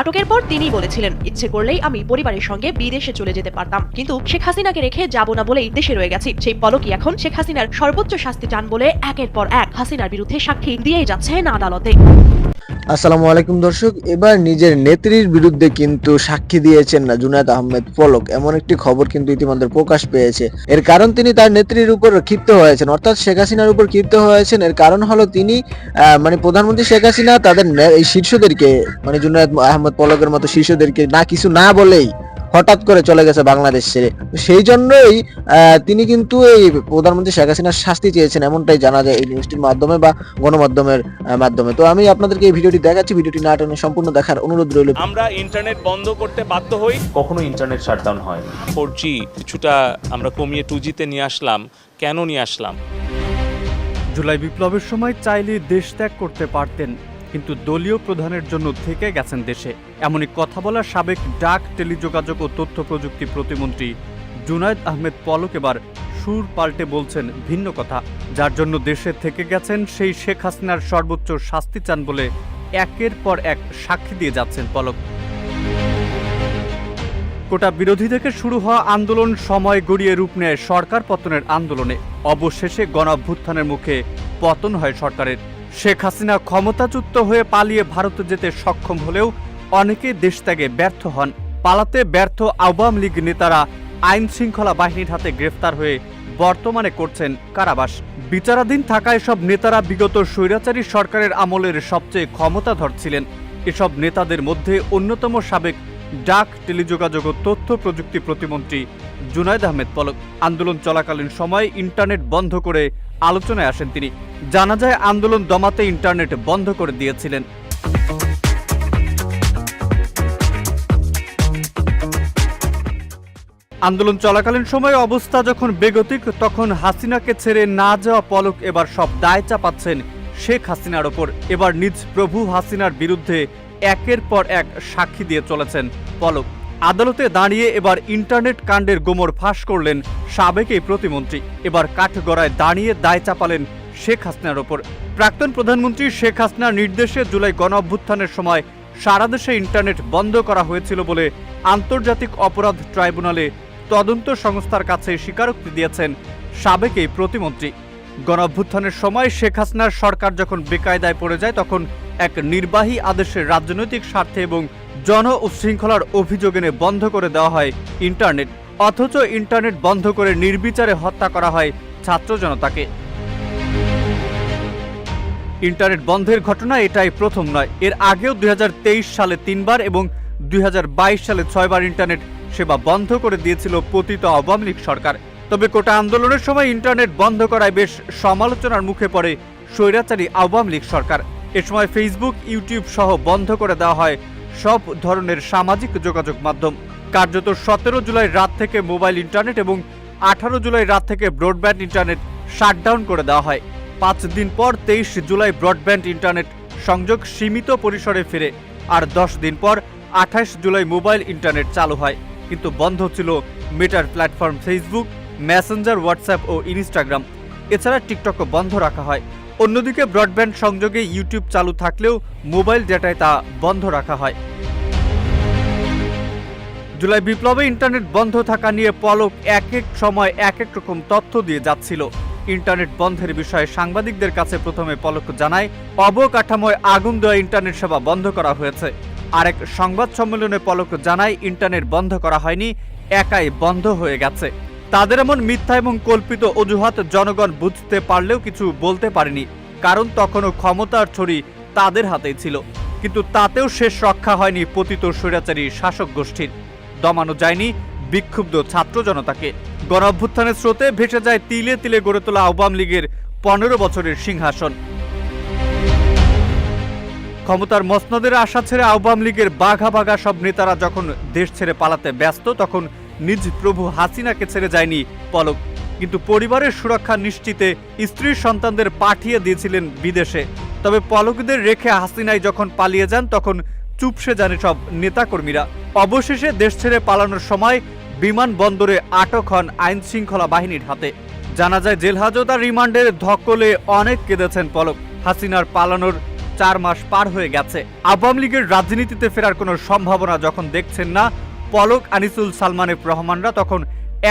আটকের পর তিনি বলেছিলেন, ইচ্ছে করলেই আমি পরিবারের সঙ্গে বিদেশে চলে যেতে পারতাম। কিন্তু শেখ হাসিনাকে রেখে যাব না বলেই দেশে রয়ে গেছি। সেই পলকই এখন? শেখ হাসিনার সর্বোচ্চ শাস্তি চান বলে একের পর এক হাসিনার বিরুদ্ধে সাক্ষী দিয়েই যাচ্ছেন আদালতে। আসসালামু আলাইকুম দর্শক, এবার নিজের নেত্রীর বিরুদ্ধে কিন্তু সাক্ষী দিয়েছেন না জুনায়দ আহমেদ পলক। এমন একটি খবর কিন্তু ইতিমধ্যে প্রকাশ পেয়েছে। এর কারণ তিনি তার নেত্রীর উপর ক্ষিপ্ত হয়েছেন। অর্থাৎ শেখ হাসিনার উপর ক্ষিপ্ত হয়েছেন। এর কারণ হলো তিনি মানে প্রধানমন্ত্রী শেখ হাসিনা তাদের এই শীর্ষদেরকে মানে জুনায়দ আহমেদ পলকের মতো শীর্ষদেরকে না কিছু না বলেই হঠাৎ করে চলে গেছে বাংলাদেশ। ছেড়ে তো সেই জন্যই তিনি কিন্তু এই প্রধানমন্ত্রী শেখ হাসিনার শাস্তি চেয়েছেন এমনটাই জানা যায় এই নিউজটির মাধ্যমে বা গণমাধ্যমের মাধ্যমে। তো আমি আপনাদেরকে এই ভিডিওটি দেখাচ্ছি ভিডিওটি না টেনে সম্পূর্ণ দেখার অনুরোধ রইল। আমরা ইন্টারনেট বন্ধ করতে বাধ্য হই। কখনো ইন্টারনেট শাটডাউন হয় ফোর জি কিছুটা আমরা কমিয়ে টু জিতে নিয়ে আসলাম। কেন নিয়ে আসলাম? জুলাই বিপ্লবের সময় চাইলে দেশ ত্যাগ করতে পারতেন। কিন্তু দলীয় প্রধানের জন্য থেকে গেছেন দেশে। এমনই কথা বলা সাবেক ডাক, টেলিযোগাযোগ ও তথ্য প্রযুক্তি প্রতিমন্ত্রী জুনায়দ আহমেদ পলক এবার সুর পাল্টে বলছেন ভিন্ন কথা। যার জন্য দেশে থেকে গেছেন সেই শেখ হাসিনার সর্বোচ্চ শাস্তি চান বলে একের পর এক সাক্ষী দিয়ে যাচ্ছেন পলক। কোটা বিরোধী থেকে শুরু হওয়া আন্দোলন সময় গড়িয়ে রূপ নেয় সরকার পতনের আন্দোলনে। অবশেষে গণঅভ্যুত্থানের মুখে পতন হয় সরকারের। শেখ হাসিনা ক্ষমতাচ্যুত হয়ে পালিয়ে ভারতে যেতে সক্ষম হলেও অনেকে দেশ ত্যাগে ব্যর্থ হন। পালাতে ব্যর্থ আওয়ামী লীগ নেতারা আইন শৃঙ্খলা বাহিনীর হাতে গ্রেফতার হয়ে বর্তমানে করছেন কারাবাস। বিচারাধীন থাকা এসব নেতারা বিগত স্বৈরাচারী সরকারের আমলের সবচেয়ে ক্ষমতাধর ছিলেন। এসব নেতাদের মধ্যে অন্যতম সাবেক ডাক টেলিযোগাযোগ ও তথ্য প্রযুক্তি প্রতিমন্ত্রী জুনায়দ আহমেদ পলক। আন্দোলন চলাকালীন সময় ইন্টারনেট বন্ধ করে আলোচনায় আসেন তিনি। জানা যায়, আন্দোলন দমাতে ইন্টারনেট বন্ধ করে দিয়েছিলেন। আন্দোলন চলাকালীন সময়ে অবস্থা যখন বেগতিক, তখন হাসিনাকে ছেড়ে না যাওয়া পলক এবার সব দায় চাপাচ্ছেন শেখ হাসিনার ওপর। এবার নিজ প্রভু হাসিনার বিরুদ্ধে একের পর এক সাক্ষী দিয়ে চলেছেন পলক। আদালতে দাঁড়িয়ে এবার ইন্টারনেট কাণ্ডের গোমর ফাঁস করলেন সাবেক এই প্রতিমন্ত্রী। এবার কাঠগড়ায় দাঁড়িয়ে দায় চাপালেন শেখ হাসিনার ওপর। প্রাক্তন প্রধানমন্ত্রী শেখ হাসিনার নির্দেশে জুলাই গণ অভ্যুত্থানের সময় সারা দেশে ইন্টারনেট বন্ধ করা হয়েছিল বলে আন্তর্জাতিক অপরাধ ট্রাইব্যুনালে তদন্ত সংস্থার কাছে স্বীকারোক্তি দিয়েছেন সাবেক এই প্রতিমন্ত্রী। গণঅভ্যুত্থানের সময় শেখ হাসিনার সরকার যখন বেকায়দায় পড়ে যায়, তখন এক নির্বাহী আদেশের রাজনৈতিক স্বার্থে এবং জন উচ্ছৃঙ্খলার অভিযোগ এনে বন্ধ করে দেওয়া হয় ইন্টারনেট, অথচ ইন্টারনেট বন্ধ করে নির্বিচারে হত্যা করা হয় ছাত্র জনতাকে। ইন্টারনেট বন্ধের ঘটনা এটাই প্রথম নয়। এর আগেও দু হাজার তেইশ সালে তিনবার এবং দুই হাজার বাইশ সালে ছয়বার ইন্টারনেট সেবা বন্ধ করে দিয়েছিল পতিত আওয়ামী লীগ সরকার। তবে কোটা আন্দোলনের সময় ইন্টারনেট বন্ধ করায় বেশ সমালোচনার মুখে পড়ে স্বৈরাচারী আওয়ামী লীগ সরকার। এ সময় ফেসবুক ইউটিউব সহ বন্ধ করে দেওয়া হয় সব ধরনের সামাজিক যোগাযোগ মাধ্যম। কার্যত সতেরো জুলাই রাত থেকে মোবাইল ইন্টারনেট এবং আঠারো জুলাই রাত থেকে ব্রডব্যান্ড ইন্টারনেট শাটডাউন করে দেওয়া হয়। পাঁচ দিন পর তেইশ জুলাই ব্রডব্যান্ড ইন্টারনেট সংযোগ সীমিত পরিসরে ফিরে আর দশ দিন পর আঠাশ জুলাই মোবাইল ইন্টারনেট চালু হয়। কিন্তু বন্ধ ছিল মেটার প্ল্যাটফর্ম ফেসবুক মেসেঞ্জার হোয়াটসঅ্যাপ ও ইনস্টাগ্রাম এছাড়া টিকটকও বন্ধ রাখা হয়। অন্যদিকে ব্রডব্যান্ড সংযোগে ইউটিউব চালু থাকলেও মোবাইল ডেটায় তা বন্ধ রাখা হয়। জুলাই বিপ্লবে ইন্টারনেট বন্ধ থাকা নিয়ে পলক এক এক সময় এক এক রকম তথ্য দিয়ে যাচ্ছিল। ইন্টারনেট বন্ধের বিষয়ে সাংবাদিকদের কাছে প্রথমে পলক জানায়, অবকাঠামোয় আগুন দেওয়া ইন্টারনেট সেবা বন্ধ করা হয়েছে। আরেক সংবাদ সম্মেলনে পলক জানায়, ইন্টারনেট বন্ধ করা হয়নি, একাই বন্ধ হয়ে গেছে। তাদের এমন মিথ্যা এবং কল্পিত অজুহাত জনগণ বুঝতে পারলেও কিছু বলতে পারেনি। কারণ তখনও ক্ষমতার ছড়ি তাদের হাতেই ছিল। কিন্তু তাতেও শেষ রক্ষা হয়নি পতিত স্বৈরাচারী শাসক গোষ্ঠীর। দমানো যায়নি বিক্ষুব্ধ ছাত্র জনতাকে। গণ অভ্যুত্থানের স্রোতে ভেসে যায় তিলে তিলে গড়ে তোলা আওয়ামী লীগের পনেরো বছরের সিংহাসন। ক্ষমতার মসনদের আশা ছেড়ে আওয়ামী লীগের বাঘা বাঘা সব নেতারা যখন দেশ ছেড়ে পালাতে ব্যস্ত, তখন নিজ প্রভু হাসিনাকে ছেড়ে যায়নি পলক। কিন্তু পরিবারের সুরক্ষা নিশ্চিতে স্ত্রীর সন্তানদের পাঠিয়ে দিয়েছিলেন বিদেশে। তবে পলকদের রেখে হাসিনাই যখন পালিয়ে যান, তখন চুপসে যান সব নেতাকর্মীরা। অবশেষে দেশ ছেড়ে পালানোর সময় বিমানবন্দরে আটক হন আইন শৃঙ্খলা বাহিনীর হাতে। জানা যায় জেল হাজত আর রিমান্ডের ধকলে অনেক কেঁদেছেন পলক। হাসিনার পালানোর চার মাস পার হয়ে গেছে। আওয়ামী লীগের রাজনীতিতে ফেরার কোনো সম্ভাবনা যখন দেখছেন না পলক, আনিসুল সালমানের রহমানরা তখন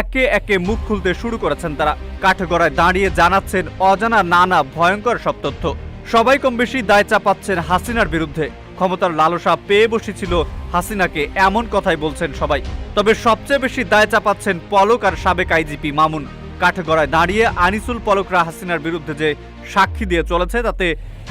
একে একে মুখ খুলতে শুরু করেছেন তারা। কাঠগড়ায় দাঁড়িয়ে জানাচ্ছেন অজানা নানা ভয়ঙ্কর সব তথ্য। সবাই কম বেশি দায় চাপাচ্ছেন হাসিনার বিরুদ্ধে। ক্ষমতার লালসা পেয়ে বসেছিল হাসিনাকে, এমন কথাই বলছেন সবাই। তবে সবচেয়ে বেশি দায় চাপাচ্ছেন পলক আর সাবেক আইজিপি মামুন। কাঠগড়ায় দাঁড়িয়ে আনিসুল পলকরা হাসিনার বিরুদ্ধে যে সাক্ষী দিয়ে চলেছে, তাতে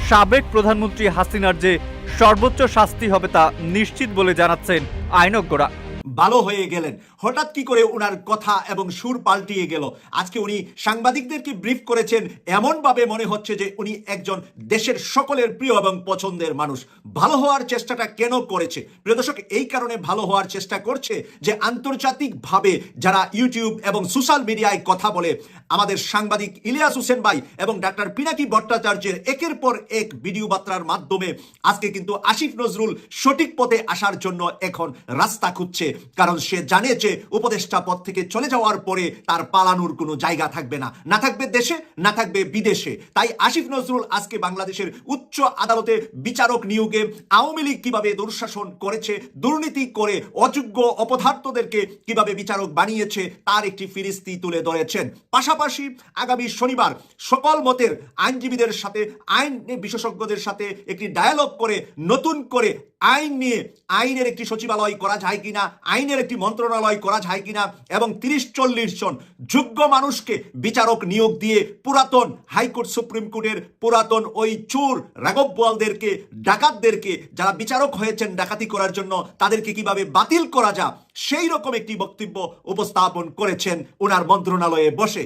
সাবেক প্রধানমন্ত্রী হাসিনার যে সর্বোচ্চ শাস্তি হবে তা নিশ্চিত বলে জানাচ্ছেন আইনজ্ঞরা। ভালো হয়ে গেলেন। হঠাৎ কি করে ওনার কথা এবং সুর পাল্টিয়ে গেল। আজকে উনি সাংবাদিকদেরকে ব্রিফ করেছেন, এমনভাবে মনে হচ্ছে যে উনি একজন দেশের সকলের প্রিয় এবং পছন্দের মানুষ। ভালো হওয়ার চেষ্টাটা কেন করেছে? প্রিয় দর্শক, এই কারণে ভালো হওয়ার চেষ্টা করছে যে আন্তর্জাতিকভাবে যারা ইউটিউব এবং সোশ্যাল মিডিয়ায় কথা বলে, আমাদের সাংবাদিক ইলিয়াস হোসেন ভাই এবং ডাক্তার পিনাকি ভট্টাচার্যের একের পর এক ভিডিও বার্তার মাধ্যমে আজকে কিন্তু আসিফ নজরুল সঠিক পথে আসার জন্য এখন রাস্তা খুঁজছে। কারণ সে জানে যে উপদেষ্টা পদ থেকে চলে যাওয়ার পরে তার পালানোর কোনো জায়গা থাকবে না। না থাকবে দেশে, না থাকবে বিদেশে। তাই আসিফ নজরুল আজকে বাংলাদেশের উচ্চ আদালতে বিচারক নিয়োগে আওয়ামী লীগ কীভাবে দুঃশাসন করেছে, দুর্নীতি করে অযোগ্য অপদার্থদেরকে কীভাবে বিচারক বানিয়েছে, তার একটি ফিরিস্তি তুলে ধরেছেন। পাশাপাশি আগামী শনিবার সকল মতের আইনজীবীদের সাথে, আইন বিশেষজ্ঞদের সাথে একটি ডায়ালগ করে, নতুন করে আইন নিয়ে আইনের একটি সচিবালয় করা যায় কিনা আইনের একটি মন্ত্রণালয় করা যায় কিনা এবং তিরিশ চল্লিশ জন যোগ্য মানুষকে বিচারক নিয়োগ দিয়ে পুরাতন হাইকোর্ট সুপ্রিম কোর্টের পুরাতন ওই চোর রাঘব বোয়ালদেরকে ডাকাতদেরকে যারা বিচারক হয়েছেন ডাকাতি করার জন্য তাদেরকে কীভাবে বাতিল করা যা সেই রকম একটি বক্তব্য উপস্থাপন করেছেন ওনার মন্ত্রণালয়ে বসে।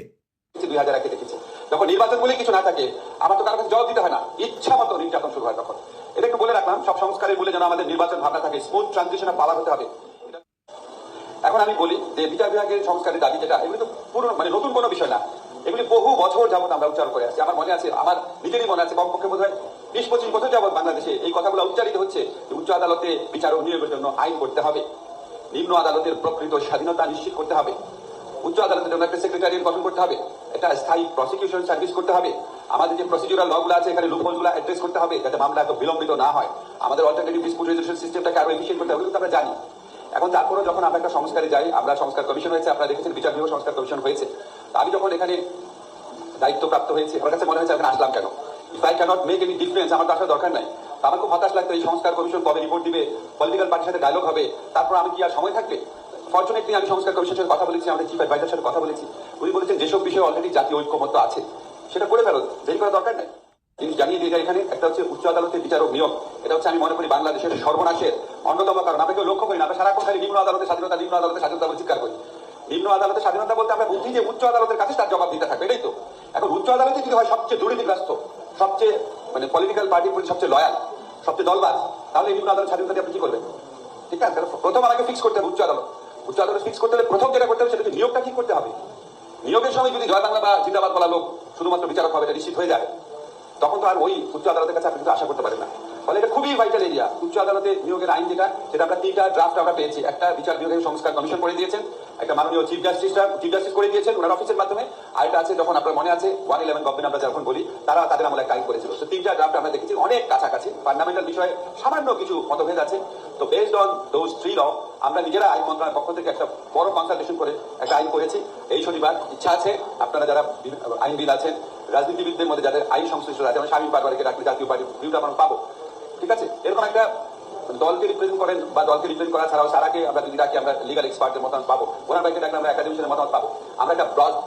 যখন নির্বাচন বলে কিছু না থাকে, আমার তো কারও কাছে জবাব দিতে হয় না। ইচ্ছা মতো নির্যাতন শুরু হয় তখন। এটা একটু বলে রাখলাম, সব সংস্কারের বলে যেন আমাদের নির্বাচন ভাবনা থাকে স্মুথ ট্রানজিশনে পাওয়ার হতে হবে। এখন আমি বলি যে বিচার বিভাগের সংস্কারের দাবি যেটা, এগুলি তো পুরো মানে নতুন কোনো বিষয় না। এগুলি বহু বছর যাবত আমরা উচ্চারণ করে আসছি। আমার মনে আছে, আমার নিজেরই মনে আছে, কমপক্ষে বোধ হয় বিশ পঁচিশ বছর যাবত বাংলাদেশে এই কথাগুলো উচ্চারিত হচ্ছে উচ্চ আদালতে বিচারক নিয়োগের জন্য আইন করতে হবে। নিম্ন আদালতের প্রকৃত স্বাধীনতা নিশ্চিত করতে হবে। উচ্চ আদালতের জন্য একটা সেক্রেটারিয়েট গঠন করতে হবে। একটা স্থায়ী প্রসিকিউশন সার্ভিস করতে হবে। আমাদের যে প্রসিডিউরাল লগুলো আছে, এখানে লুপহোলগুলো অ্যাড্রেস করতে হবে যাতে মামলা বিলম্বিত না হয়। আমাদের অল্টারনেটিভ ডিসপুট রেজলিউশন সিস্টেমটাকে আরও এফিসিয়েন্ট করতে হবে আমরা জানি। এখন তারপরে যখন আমরা একটা সংস্কারে যাই, আমরা সংস্কার কমিশন হয়েছে, আপনারা দেখেছেন বিচার বিভাগ সংস্কার কমিশন হয়েছে। আমি যখন এখানে দায়িত্বপ্রাপ্ত হয়েছে, আমার কাছে মনে হয়েছে এখানে আসলাম কেন? If I can't make any difference আমার আসার দরকার নাই। আমার খুব হতাশ লাগতো এই সংস্কার কমিশন কবে রিপোর্ট দিবে পলিটিক্যাল পার্টির সাথে ডায়লগ হবে, তারপর আমি কি আর সময় থাকবে? ফর্চুনেটলি আমি সংস্কার কমিশনের সাথে কথা বলেছি আমাদের চিফ অ্যাডভাইজার সাথে কথা বলেছি। উনি বলেছেন যেসব বিষয়ে অলরেডি জাতীয় ঐক্যমত্য আছে, সেটা করে ফেলো, দেরি করার দরকার নেই। কিন্তু জানিয়ে দিয়ে যায় এখানে, একটা হচ্ছে উচ্চ আদালতের বিচারক নিয়োগ, এটা হচ্ছে আমি মনে করি বাংলাদেশের সর্বনাশের অন্যতম কারণ। আমরা কেউ লক্ষ্য করি না। আমরা সারাক্ষণ খালি নিম্ন আদালতের স্বাধীনতা, নিম্ন আদালতের স্বাধীনতা বলে চিৎকার করি। নিম্ন আদালতের স্বাধীনতা বলতে আমরা বুঝি যে উচ্চ আদালতের কাছে তার জবাব দিতে থাকবে, এটাই তো। এখন উচ্চ আদালতে যদি হয় সবচেয়ে দুর্নীতিগ্রস্ত, সবচেয়ে মানে পলিটিক্যাল পার্টির প্রতি সবচেয়ে লয়াল সবচেয়ে দলবাজ, তাহলে নিম্ন আদালত স্বাধীনতা আপনি কি করবেন? ঠিক আছে প্রথম আমাকে ফিক্স করতে হবে উচ্চ আদালত। উচ্চ আদালত ফিক্স করতে হলে প্রথম যেটা করতে হবে সেটা নিয়োগটা কি করতে হবে। নিয়োগের সময় যদি জয় বাংলা বা জিন্দাবাদ বলা লোক শুধুমাত্র বিচারক হবে, এটা নিশ্চিত হয়ে যায় তখন তো আর ওই উচ্চ আদালতের কাছে আপনি কিন্তু আশা করতে পারেন না। ফলে এটা খুবই ভাইটাল এরিয়া উচ্চ আদালতে নিয়োগের আইন যেটা, সেটা আমরা তিনটা ড্রাফট আমরা পেয়েছি। একটা বিচার বিভাগের সংস্কার কমিশন করে দিয়েছেন, একটা মাননীয় চিফ জাস্টিসটা চিফ জাস্টিস করে দিয়েছেন ওনার অফিসের মাধ্যমে। আর একটা আছে যখন আপনার মনে আছে ওয়ান ইলেভেন গভর্নমেন্ট আমরা যখন বলি, তারা তাদের আমলে আইন করেছিল। তো তিনটা ড্রাফট আমরা দেখেছি, অনেক কাছাকাছি। ফান্ডামেন্টাল বিষয়ে সামান্য কিছু মতভেদ আছে। তো based on those three law আমরা নিজেরা আইন মন্ত্রণালয়ের পক্ষ থেকে একটা বড় কনসালটেশন করে একটা আইন করেছি। এই শনিবার ইচ্ছা আছে, আপনারা যারা আইনবিদ আছেন, রাজনীতিবিদদের মধ্যে যাদের আইন সংশ্লিষ্ট আছে যেমন স্বামী পাটোয়ারিকে ডাকলে জাতীয় পার্টি ভিউটা আমরা পাবো। ঠিক আছে? এরকম একটা দলকে রিপ্রেজেন্ট করেন বা দলকে রিপ্রেজেন্ট করা ছাড়াও সারাকে আমরা যদি ডাকি আমরা লিগাল এক্সপার্টের মতামত পাবো। ওনার বাইকে ডাকলে আমরা একাডেমিশনের মতামত পাবো। আমরা একটা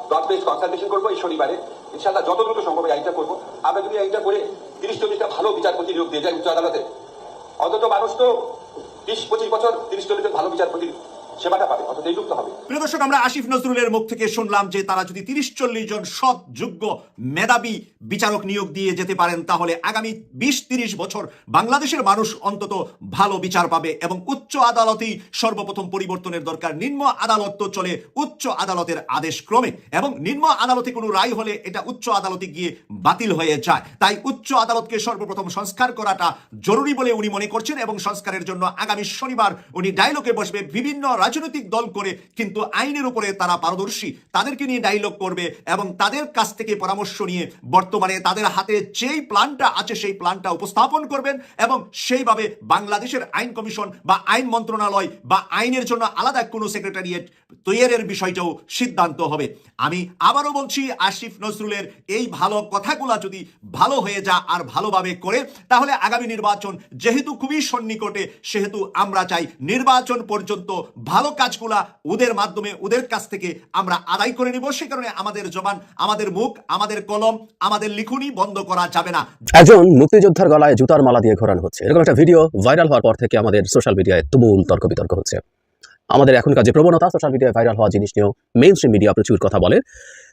ব্রড বেস কনসালটেশন করব এই শনিবারে। ইনশাল্লাহ যত দ্রুত সম্ভব এই আইনটা করব। আমরা যদি আইনটা করে তিরিশ চল্লিশটা ভালো বিচারপতি নিয়োগ দিয়ে যায় উচ্চ আদালতে, অন্তত মানুষ তো বিশ পঁচিশ বছর তিরিশ চল্লিশের ভালো বিচারপতির আমরা নজরুলের মুখ থেকে শুনলাম যে তারা যদি তিরিশ চল্লিশ জন সৎ যোগ্য মেধাবী বিচারক নিয়োগ দিয়ে যেতে পারেন, তাহলে আগামী বিশ তিরিশ বছর বাংলাদেশের মানুষ অন্তত ভালো বিচার পাবে এবং উচ্চ আদালতেই সর্বপ্রথম পরিবর্তনের দরকার। নিম্ন আদালত তো চলে উচ্চ আদালতের আদেশ ক্রমে এবং নিম্ন আদালতে কোনো রায় হলে এটা উচ্চ আদালতে গিয়ে বাতিল হয়ে যায়। তাই উচ্চ আদালতকে সর্বপ্রথম সংস্কার করাটা জরুরি বলে উনি মনে করছেন এবং সংস্কারের জন্য আগামী শনিবার উনি ডায়লগে বসবে বিভিন্ন রাজনৈতিক দল করে কিন্তু আইনের উপরে তারা পারদর্শী। তাদেরকে নিয়ে ডায়লগ করবে এবং তাদের কাছ থেকে পরামর্শ নিয়ে বর্তমানে তাদের হাতে যেই প্ল্যানটা আছে, সেই প্ল্যানটা উপস্থাপন করবেন এবং সেইভাবে বাংলাদেশের আইন কমিশন বা আইন মন্ত্রণালয় বা আইনের জন্য আলাদা কোনো সেক্রেটারিয়েট তৈরির বিষয়টাও সিদ্ধান্ত হবে। আমি আবারও বলছি, আসিফ নজরুলের এই ভালো কথাগুলা যদি ভালো হয়ে যা আর ভালোভাবে করে, তাহলে আগামী নির্বাচন যেহেতু খুবই সন্নিকটে, সেহেতু আমরা চাই নির্বাচন পর্যন্ত ভালো কাজগুলা ওদের মাধ্যমে, ওদের কাছ থেকে আমরা আদায় করে নিব। সে কারণে আমাদের জবান, আমাদের মুখ, আমাদের কলম, আমাদের লিখুনি বন্ধ করা যাবে না। একজন মুক্তিযোদ্ধার গলায় জুতার মালা দিয়ে ঘোরানো হচ্ছে। এরকম একটা ভিডিও ভাইরাল হওয়ার পর থেকে আমাদের সোশ্যাল মিডিয়ায় তুমুল তর্ক বিতর্ক হচ্ছে। আমাদের এখনকার যে প্রবণতা, সোশ্যাল মিডিয়ায় ভাইরাল হওয়া জিনিস নিয়েও মেন স্ট্রিম মিডিয়া প্রচুর কথা বলে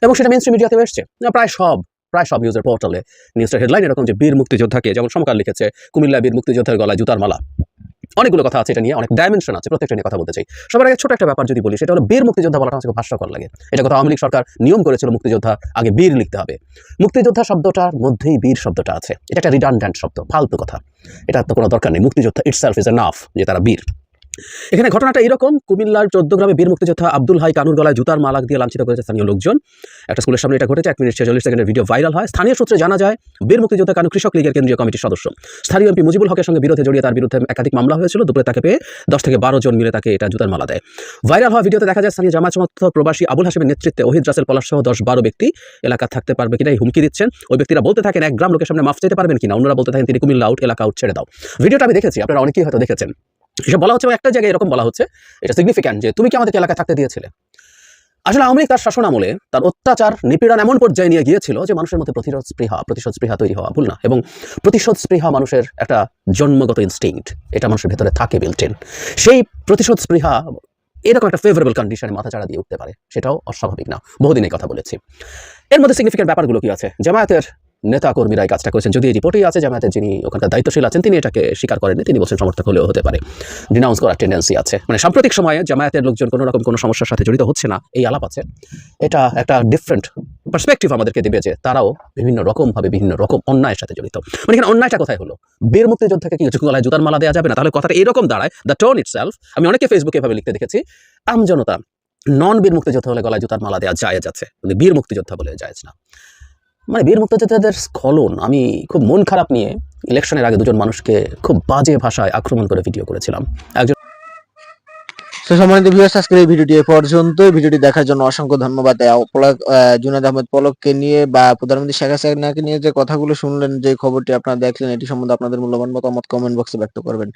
এবং সেটা মেইন স্ট্রিম মিডিয়াতেও এসছে। প্রায় সব প্রায় সব নিউজের পোর্টালে নিউজের হেডলাইন এরকম যে বীর মুক্তিযোদ্ধাকে, যেমন সমকাল লিখেছে কুমিল্লা বীর মুক্তিযোদ্ধার গলায় জুতার মালা। অনেকগুলো কথা আছে এটা নিয়ে, অনেক ডাইমেনশন আছে, প্রত্যেকটা নিয়ে কথা বলতে চাই। সবার আগে ছোট একটা ব্যাপার যদি বলি, সেটা হলো বীর মুক্তিযোদ্ধা বলাটা আমার ভাষ্যকর লাগে। এটা কথা আওয়ামী লীগ সরকার নিয়ম করেছিল মুক্তিযোদ্ধা আগে বীর লিখতে হবে। মুক্তিযোদ্ধা শব্দটার মধ্যেই বীর শব্দটা আছে। এটা একটা রিডান্ড্যান্ট শব্দ, ফালতু কথা। এটা তো কোনো দরকার নেই। মুক্তিযোদ্ধা ইটসেলফ ইজ এ নাফ যে তারা বীর। এখানে ঘটনাটা এরকম, কুমিল্লার চোদ্দ গ্রামে বীর মুক্তিযোদ্ধা আব্দুল হাই কানুর গলায় জুতার মালাক দিয়ে লাঞ্ছিত করেছে স্থানীয় লোকজন। একটা স্কুলের সামনে এটা ঘটেছে, এক মিনিট ছেচল্লিশ সেকেন্ডের ভিডিও ভাইরাল হয়। স্থানীয় সূত্রে জানা যায়, বীর মুক্তিযোদ্ধা কানু কৃষক লীগের কেন্দ্রীয় কমিটির সদস্য। স্থানীয় এমপি মুজিবুল হকের সঙ্গে বিরোধে জড়িয়ে তার বিরুদ্ধে একাধিক মামলা হয়েছিল। দুপুরে তাকে পেয়ে দশ থেকে বারো জন মিলে তাকে এটা জুতার মালা দেয়। ভাইরাল হওয়া ভিডিওতে দেখা যায়, স্থানীয় জামাত সমর্থক প্রবাসী আবুল হাসিমের নেতৃত্বে ওহিদ রাসেল পলাশ সহ দশ বারো ব্যক্তি এলাকা থাকতে পারবে কিনা এই হুমকি দিচ্ছেন। ওই ব্যক্তিরা বলতে থাকেন, এক গ্রাম লোকের সামনে মাফ যেতে পারবেন কিনা। অন্যরা বলতে থাকেন, তিনি কুমিল্লা আউট এলাকা আউট ছেড়ে দাও। ভিডিওটা আমি দেখেছি, আপনারা অনেকেই হয়তো দেখেছেন। এসব বলা হচ্ছে একটা জায়গায় এরকম বলা হচ্ছে, এটা সিগনিফিক্যান্ট যে তুমি কি আমাদেরকে এলাকায় থাকতে দিয়েছিলে? আসলে আওয়ামী লীগ তার শাসন আমলে তার অত্যাচার, নিপীড়ন এমন পর্যায়ে নিয়ে গিয়েছিল যে মানুষের মধ্যে প্রতিরোধ স্পৃহা, প্রতিশোধ স্পৃহা তৈরি হওয়া ভুল না এবং প্রতিশোধ স্পৃহা মানুষের একটা জন্মগত ইনস্টিংক্ট এটা মানুষের ভেতরে থাকে বিল্টেন সেই প্রতিশোধ স্পৃহা এরকম একটা ফেভারেবল কন্ডিশনে মাথা চাড়া দিয়ে উঠতে পারে, সেটাও অস্বাভাবিক না। বহুদিন এই কথা বলেছি। এর মধ্যে সিগনিফিকেন্ট ব্যাপারগুলো কি আছে? জামায়াতের নেতা কর্মীরা এই কাজটা করেছেন। যদি রিপোর্টেই আছে জামায়াতের যিনি ওখানকার দায়িত্বশীল আছেন, তিনি এটাকে স্বীকার করেননি। তিনি বলছেন সমর্থক হলেও হতে পারে। ডিনাউন্স করার টেন্ডেন্সি আছে। মানে সাম্প্রতিক সময়ে জামায়াতের লোকজন কোনো রকম কোনো সমস্যার সাথে জড়িত হচ্ছে না, এই আলাপ আছে। এটা একটা ডিফারেন্ট পার্সপেক্টিভ আমাদেরকে দেবে যে তারাও বিভিন্ন রকমভাবে বিভিন্ন রকম অন্যায়ের সাথে জড়িত। মানে এখানে অন্যায়টা কোথায় হলো? বীর মুক্তিযোদ্ধাকে কি গলায় জুতার মালা দেওয়া যাবে না? তাহলে কথাটা এরকম দাঁড়ায় দ্য টোন ইট সেলফ আমি অনেকে ফেসবুকে এভাবে লিখতে দেখেছি, আমজনতা নন বীর মুক্তিযোদ্ধা হলে গলায় জুতার মালা দেওয়া যায় যাচ্ছে। বীর মুক্তিযোদ্ধা বলে যায় না। মানে বীর মুক্তিযোদ্ধাদের স্খলন আমি খুব মন খারাপ নিয়ে ইলেকশনের আগে দুজন মানুষকে খুব বাজে ভাষায় আক্রমণ করে ভিডিও করেছিলাম। একজন তো সম্মানিত ভিউয়ার্স আজকের এই ভিডিওটি এ পর্যন্ত ভিডিওটি দেখার জন্য অসংখ্য ধন্যবাদ। পলক আহ, জুনায়েদ আহমেদ পলককে নিয়ে বা প্রধানমন্ত্রী শেখ হাসিনাকে নিয়ে যে কথাগুলো শুনলেন যে খবরটি আপনারা দেখলেন এটি সম্বন্ধে আপনাদের মূল্যবান মতামত কমেন্ট বক্সে ব্যক্ত করবেন।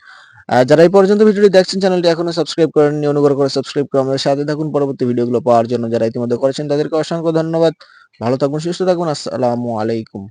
যারা এই পর্যন্ত ভিডিওটি দেখছেন চ্যানেলটি এখনও সাবস্ক্রাইব করেননি অনুগ্রহ করে সাবস্ক্রাইব করে আমাদের সাথে থাকুন। পরবর্তী ভিডিওগুলো পাওয়ার জন্য যারা ইতিমধ্যে করেছেন তাদেরকে অসংখ্য ধন্যবাদ। ভালো থাকুন সুস্থ থাকুন। আসসালামু আলাইকুম।